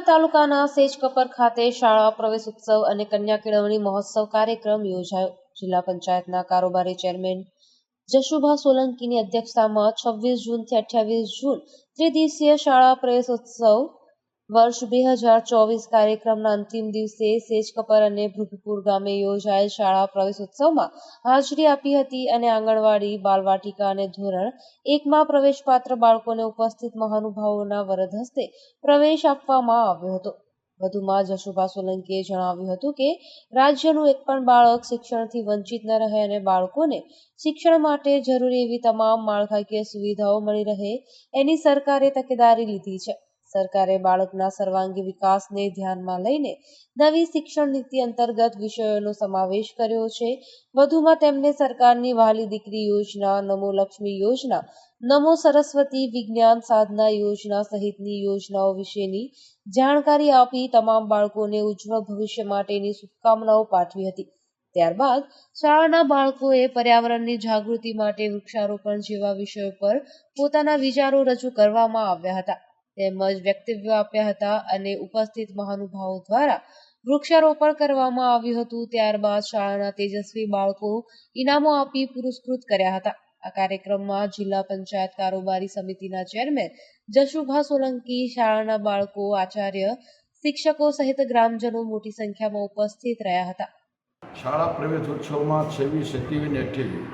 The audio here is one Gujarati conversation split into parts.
તાલુકાના સેજકપર ખાતે શાળા પ્રવેશ ઉત્સવ અને કન્યા કેળવણી મહોત્સવ કાર્યક્રમ યોજાયો. જિલ્લા પંચાયતના કારોબારી ચેરમેન જશુભા સોલંકીની અધ્યક્ષતામાં છવ્વીસ જૂનથી અઠ્યાવીસ જૂન ત્રિદિવસીય શાળા પ્રવેશ ઉત્સવ વર્ષ બે હજાર ચોવીસ કાર્યક્રમના અંતિમ દિવસે સેજકપર અને ભૃગપુર ગામે યોજાયેલ શાળા પ્રવેશ ઉત્સવમાં હાજરી આપી હતી અને આંગણવાડી, બાલવાટિકા અને ધોરણ એકમાં પ્રવેશપાત્ર બાળકોને ઉપસ્થિત મહાનુભાવોના વરદ હસ્તે પ્રવેશ આપવામાં આવ્યો હતો. વધુમાં જશુભા સોલંકીએ જણાવ્યું હતું કે, રાજ્યનું એક પણ બાળક શિક્ષણથી વંચિત ન રહે અને બાળકોને શિક્ષણ માટે જરૂરી એવી તમામ માળખાકીય સુવિધાઓ મળી રહે, એની સરકારે તકેદારી લીધી છે. સરકારે બાળકના સર્વાંગી વિકાસને ધ્યાનમાં લઈને નવી શિક્ષણ નીતિ અંતર્ગત વિષયોનો સમાવેશ કર્યો છે. વધુમાં તેમને સરકારની વહાલી દીકરી યોજના, નમો લક્ષ્મી યોજના, નમો સરસ્વતી વિજ્ઞાન સાધના યોજના સહિતની યોજનાઓ વિશેની જાણકારી આપી તમામ બાળકોને ઉજ્જવળ ભવિષ્ય માટેની શુભકામનાઓ પાઠવી હતી. ત્યારબાદ શાળાના બાળકોએ પર્યાવરણની જાગૃતિ માટે વૃક્ષારોપણ જેવા વિષયો પર પોતાના વિચારો રજૂ કરવામાં આવ્યા હતા. તેમજ વક્તવ્યો આપ્યા હતા અને ઉપસ્થિત મહાનુભાવો દ્વારા વૃક્ષારોપણ કરવામાં આવ્યું હતું. ત્યારબાદ શાળાના તેજસ્વી બાળકો ઇનામો આપી પુરસ્કૃત કર્યા હતા. આ કાર્યક્રમમાં જિલ્લા પંચાયત કારોબારી સમિતિના ચેરમેન જશુભા સોલંકી, શાળાના બાળકો, આચાર્ય, શિક્ષકો સહિત ગ્રામજનો મોટી સંખ્યામાં ઉપસ્થિત રહ્યા હતા. શાળા પ્રવેશ ઉત્સવમાં છવ્વીસ સત્યાવીસ ને અઠ્યાવી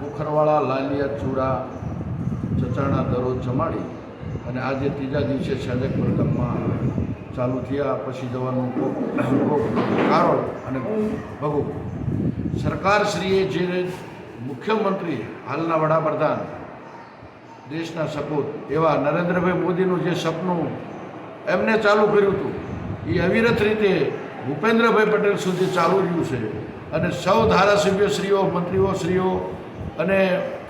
બુખરવાળા લાલિયા ચૂડા, ચચાણા દરો જમાડી અને આજે ત્રીજા દિવસે શાજકપુર ગામમાં ચાલુ થયા. પછી જવાનું કારોળ અને ભગુ સરકારશ્રીએ જે મુખ્યમંત્રી, હાલના વડાપ્રધાન, દેશના સપૂત એવા નરેન્દ્રભાઈ મોદીનું જે સપનું એમને ચાલુ કર્યું હતું, એ અવિરત રીતે ભૂપેન્દ્રભાઈ પટેલ સુધી ચાલુ રહ્યું છે. અને સૌ ધારાસભ્યશ્રીઓ મંત્રીઓશ્રીઓ અને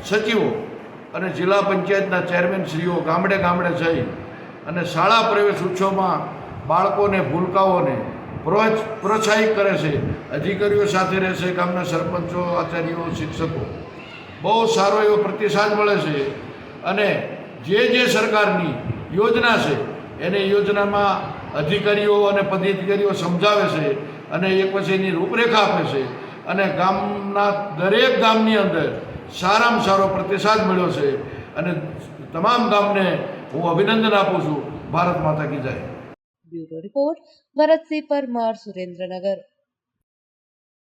સચિવો અને જિલ્લા પંચાયતના ચેરમેનશ્રીઓ ગામડે ગામડે જઈ અને શાળા પ્રવેશ ઉત્સવમાં બાળકોને, ભૂલકાઓને પ્રોત્સ, પ્રોત્સાહિત કરે છે. અધિકારીઓ સાથે રહેશે ગામના સરપંચો, આચાર્યો, શિક્ષકો. બહુ સારો એવો પ્રતિસાદ મળે છે અને જે જે સરકારની યોજના છે, એને યોજનામાં અધિકારીઓ અને પદાધિકારીઓ સમજાવે છે અને એક પછી એની રૂપરેખા આપે છે. અને ગામના દરેક ગામની અંદર સારામાં સારો પ્રતિસાદ મળ્યો છે અને તમામ ગામને હું અભિનંદન આપું છું. ભારત માતા કી જય. Bureau report Bharatsinh Parmar Surendranagar.